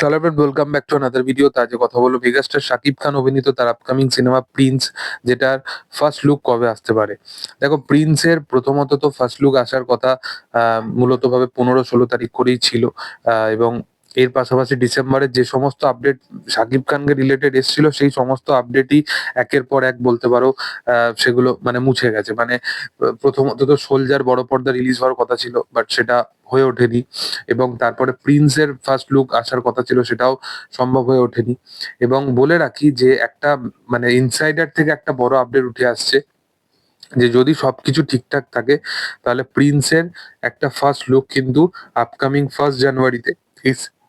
Friend welcome back to another video আজকে কথা বলব মেগাস্টার শাকিব খান অভিনীত তার আপকামিং সিনেমা প্রিন্স যেটার ফার্স্ট লুক কবে আসতে পারে। দেখো প্রিন্সের প্রথমত তো ফার্স্ট লুক আসার কথা মূলত ভাবে পনেরো ষোলো তারিখ করেই ছিল এবং এর পাশাপাশি ডিসেম্বরের যে সমস্ত আপডেট শাকিব খানকে রিলেটেড এসেছিল, সেই সমস্ত আপডেটই একের পর এক বলতে পারো সেগুলো মানে মুছে গেছে। মানে প্রথমত তো সোলজার বড় পর্দা রিলিজ হওয়ার কথা ছিল বাট সেটা হয়ে ওঠেনি। এবং তারপরে প্রিন্সের ফার্স্ট লুক আসার কথা ছিল, সেটাও সম্ভব হয়ে ওঠেনি। এবং বলে রাখি যে একটা মানে ইনসাইডার থেকে একটা বড় আপডেট উঠে আসছে, যে যদি সবকিছু ঠিকঠাক থাকে, তাহলে প্রিন্সের একটা ফার্স্ট লুক কিন্তু আপকামিং ফার্স্ট জানুয়ারিতে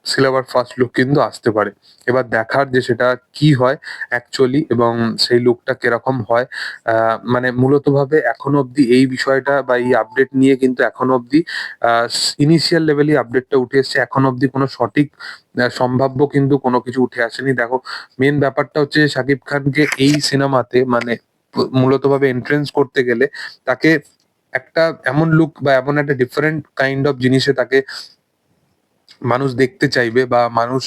সিলেবার ফার্স্ট লুক কিন্তু আসতে পারে। এবার দেখার যে সেটা কি হয় অ্যাকচুয়ালি এবং সেই লুকটা কীরকম হয় মানে মূলত ভাবে এখনও অবধি এই বিষয়টা বা এই আপডেট নিয়ে কিন্তু এখনও অবধি ইনিশিয়াল লেভেলই আপডেটটা উঠে এসছে। এখন অবধি কোনো সঠিক সম্ভাব্য কিন্তু কোনো কিছু উঠে আসেনি। দেখো মেন ব্যাপারটা হচ্ছে শাকিব খানকে এই সিনেমাতে মানে প- মূলত ভাবে এন্ট্রেন্স করতে গেলে তাকে একটা এমন লুক বা এমন একটা ডিফারেন্ট কাইন্ড অফ জিনিসে তাকে মানুষ দেখতে চাইবে বা মানুষ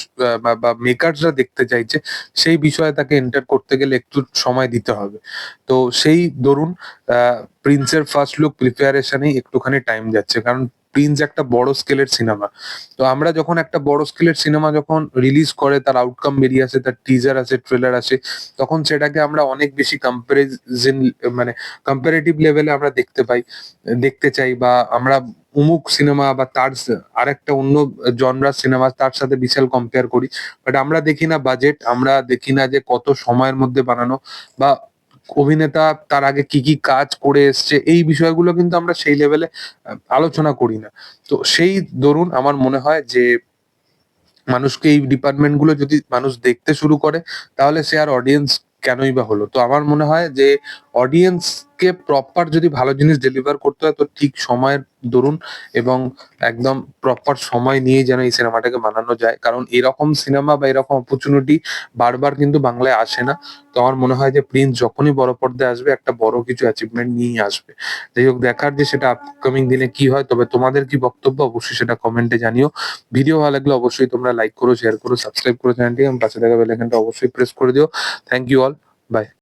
বা মেকারসরা দেখতে চাইছে, সেই বিষয়ে তাকে এন্টার করতে গেলে একটু সময় দিতে হবে। তো সেই ধরুন প্রিন্সের ফার্স্ট লুক প্রিপারেশনেই একটুখানি টাইম যাচ্ছে। কারণ প্রিন্স একটা বড় স্কেলের সিনেমা তো আমরা যখন একটা বড় স্কেলের সিনেমা যখন রিলিজ করে, তার আউটকাম বেরিয়ে আসে, তার টিজার আছে ট্রেলার আছে তখন সেটাকে আমরা অনেক বেশি কম্পারিজন মানে কম্পারেটিভ লেভেলে আমরা দেখতে পাই, দেখতে চাই বা আমরা উমুক সিনেমা বা তার আরেকটা অন্য জনরার সিনেমা তার সাথে বিশাল কম্পেয়ার করি। বাট আমরা দেখি না বাজেট আমরা দেখি না যে কত সময়ের মধ্যে বানানো বা অভিনেতা তার আগে কি কি কাজ করে এসছে, এই বিষয়গুলো কিন্তু আমরা সেই লেভেলে আলোচনা করি না। তো সেই দরুন আমার মনে হয় যে, মানুষকে এই ডিপার্টমেন্টগুলো যদি মানুষ দেখতে শুরু করে, তাহলে সে আর অডিয়েন্স কেনই বা হলো? তো আমার মনে হয় যে অডিয়েন্স কে প্রপার যদি ভালো জিনিস ডেলিভার করতে হয়, তো ঠিক সময়ের দরুন এবং একদম প্রপার সময় নিয়ে যেন এই সিনেমাটাকে বানানো যায়। কারণ এরকম সিনেমা বা এরকম অপরচুনিটি বারবার কিন্তু বাংলায় আসে না। তো আমার মনে হয় যে প্রিন্স যখনই বড় পর্দায় আসবে, একটা বড় কিছু অ্যাচিভমেন্ট নিয়েই আসবে। যাই হোক, দেখার যে সেটা আপকামিং দিনে কি হয়, তবে তোমাদের কি বক্তব্য, অবশ্যই সেটা কমেন্টে জানিও। ভিডিও ভালো লাগলে অবশ্যই তোমরা লাইক করো শেয়ার করো সাবস্ক্রাইব করো চ্যানেলটি এবং পাশে থাকা বেল আইকনটা অবশ্যই প্রেস করে দিও। Thank you all by